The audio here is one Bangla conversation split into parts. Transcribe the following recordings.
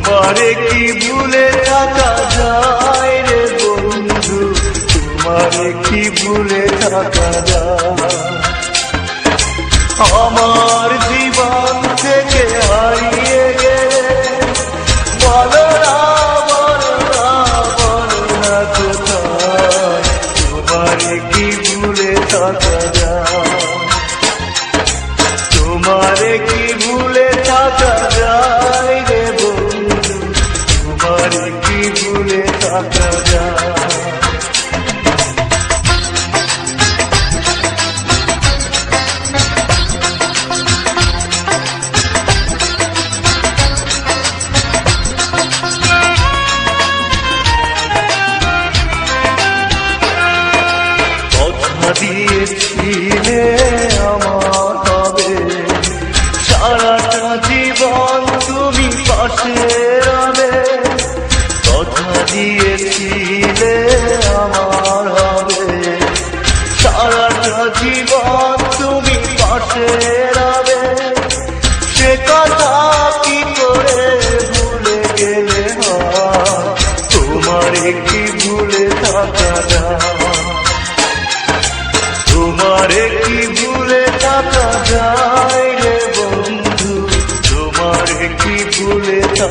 তোমারে কি ভুলে থাকা যায় রে বন্ধু? তোমারে কি ভুলে থাকা যায়? আমার জীবন থেকে হারিয়ে গেলে বলো না তোমারে কি ভুলে থাকা যায়? তোমারে কি ভুলে দিয়েছিলে আমার হবে সারাটা জীবন তুমি পাশে রবে। কথা দিয়েছিলে আমার হবে। সারাটা জীবন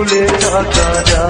কি ভুলে